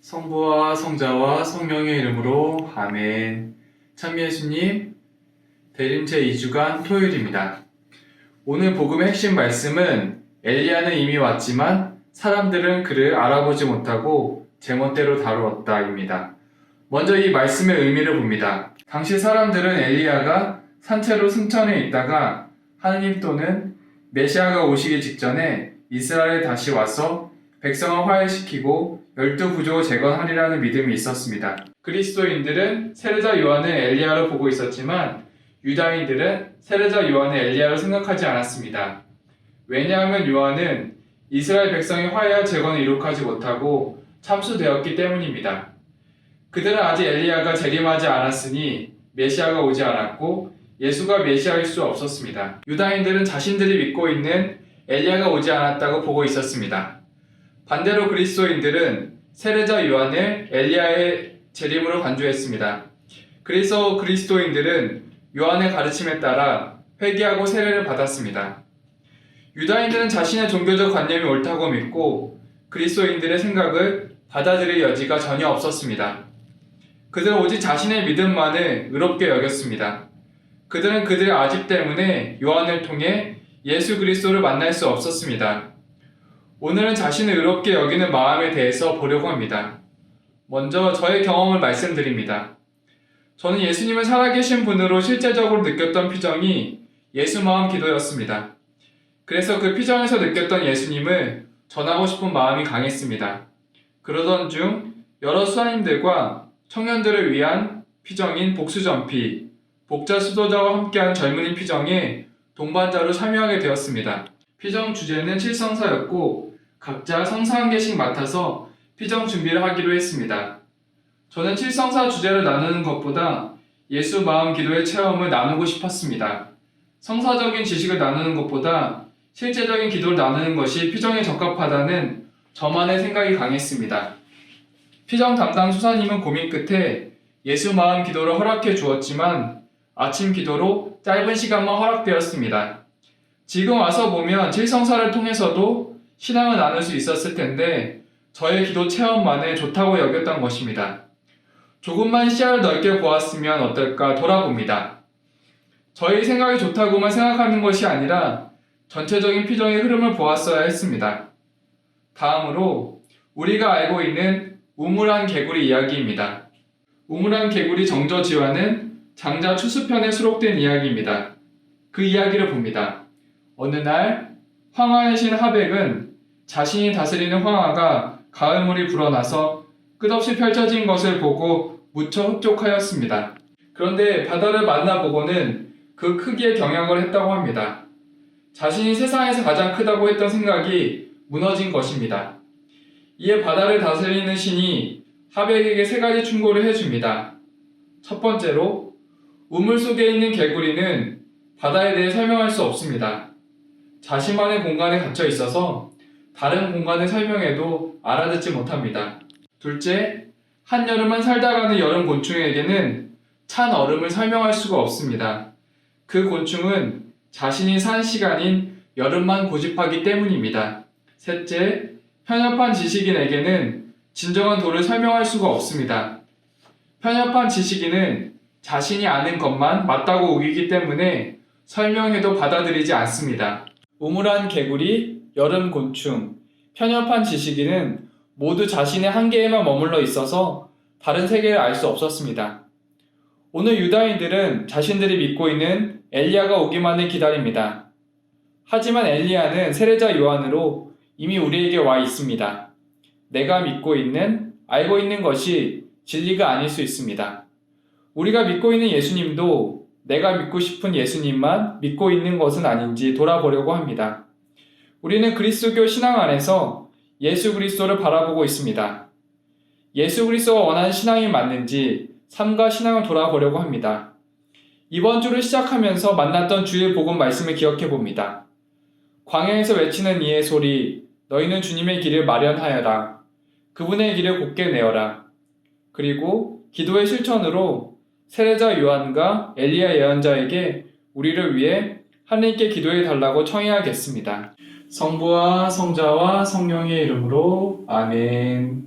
성부와 성자와 성령의 이름으로 아멘. 참 예수님, 대림체 2주간 토요일입니다. 오늘 복음의 핵심 말씀은 엘리야는 이미 왔지만 사람들은 그를 알아보지 못하고 제멋대로 다루었다입니다. 먼저 이 말씀의 의미를 봅니다. 당시 사람들은 엘리야가 산채로 승천해 있다가 하느님 또는 메시아가 오시기 직전에 이스라엘에 다시 와서 백성을 화해시키고 열두 부족을 재건하리라는 믿음이 있었습니다. 그리스도인들은 세례자 요한을 엘리야로 보고 있었지만 유다인들은 세례자 요한을 엘리야로 생각하지 않았습니다. 왜냐하면 요한은 이스라엘 백성의 화해와 재건을 이룩하지 못하고 참수되었기 때문입니다. 그들은 아직 엘리야가 재림하지 않았으니 메시아가 오지 않았고 예수가 메시아일 수 없었습니다. 유다인들은 자신들이 믿고 있는 엘리야가 오지 않았다고 보고 있었습니다. 반대로 그리스도인들은 세례자 요한을 엘리야의 재림으로 간주했습니다. 그래서 그리스도인들은 요한의 가르침에 따라 회개하고 세례를 받았습니다. 유다인들은 자신의 종교적 관념이 옳다고 믿고 그리스도인들의 생각을 받아들일 여지가 전혀 없었습니다. 그들은 오직 자신의 믿음만을 의롭게 여겼습니다. 그들은 그들의 아집 때문에 요한을 통해 예수 그리스도를 만날 수 없었습니다. 오늘은 자신을 의롭게 여기는 마음에 대해서 보려고 합니다. 먼저 저의 경험을 말씀드립니다. 저는 예수님을 살아계신 분으로 실제적으로 느꼈던 피정이 예수 마음 기도였습니다. 그래서 그 피정에서 느꼈던 예수님을 전하고 싶은 마음이 강했습니다. 그러던 중 여러 수사님들과 청년들을 위한 피정인 복수전피, 복자 수도자와 함께한 젊은이 피정에 동반자로 참여하게 되었습니다. 피정 주제는 칠성사였고 각자 성사 한 개씩 맡아서 피정 준비를 하기로 했습니다. 저는 칠성사 주제를 나누는 것보다 예수 마음 기도의 체험을 나누고 싶었습니다. 성사적인 지식을 나누는 것보다 실제적인 기도를 나누는 것이 피정에 적합하다는 저만의 생각이 강했습니다. 피정 담당 수사님은 고민 끝에 예수 마음 기도를 허락해 주었지만 아침 기도로 짧은 시간만 허락되었습니다. 지금 와서 보면 칠성사를 통해서도 신앙을 나눌 수 있었을 텐데 저의 기도 체험만에 좋다고 여겼던 것입니다. 조금만 시야를 넓게 보았으면 어떨까 돌아봅니다. 저희 생각이 좋다고만 생각하는 것이 아니라 전체적인 피정의 흐름을 보았어야 했습니다. 다음으로 우리가 알고 있는 우물한 개구리 이야기입니다. 우물한 개구리 정저지와는 장자 추수편에 수록된 이야기입니다. 그 이야기를 봅니다. 어느 날 황하의 신 하백은 자신이 다스리는 황하가 가을물이 불어나서 끝없이 펼쳐진 것을 보고 무척 흡족하였습니다. 그런데 바다를 만나보고는 그 크기에 경악을 했다고 합니다. 자신이 세상에서 가장 크다고 했던 생각이 무너진 것입니다. 이에 바다를 다스리는 신이 하백에게 세 가지 충고를 해줍니다. 첫 번째로, 우물 속에 있는 개구리는 바다에 대해 설명할 수 없습니다. 자신만의 공간에 갇혀 있어서 다른 공간을 설명해도 알아듣지 못합니다. 둘째, 한여름만 살다가는 여름 곤충에게는 찬 얼음을 설명할 수가 없습니다. 그 곤충은 자신이 산 시간인 여름만 고집하기 때문입니다. 셋째, 편협한 지식인에게는 진정한 도를 설명할 수가 없습니다. 편협한 지식인은 자신이 아는 것만 맞다고 우기기 때문에 설명해도 받아들이지 않습니다. 우물한 개구리, 여름 곤충, 편협한 지식인은 모두 자신의 한계에만 머물러 있어서 다른 세계를 알 수 없었습니다. 오늘 유다인들은 자신들이 믿고 있는 엘리야가 오기만을 기다립니다. 하지만 엘리야는 세례자 요한으로 이미 우리에게 와 있습니다. 내가 믿고 있는, 알고 있는 것이 진리가 아닐 수 있습니다. 우리가 믿고 있는 예수님도 내가 믿고 싶은 예수님만 믿고 있는 것은 아닌지 돌아보려고 합니다. 우리는 그리스도교 신앙 안에서 예수 그리스도를 바라보고 있습니다. 예수 그리스도가 원하는 신앙이 맞는지 삶과 신앙을 돌아보려고 합니다. 이번 주를 시작하면서 만났던 주일 복음 말씀을 기억해 봅니다. 광야에서 외치는 이의 소리, 너희는 주님의 길을 마련하여라. 그분의 길을 곧게 내어라. 그리고 기도의 실천으로 세례자 요한과 엘리야 예언자에게 우리를 위해 하나님께 기도해 달라고 청해야겠습니다. 성부와 성자와 성령의 이름으로 아멘.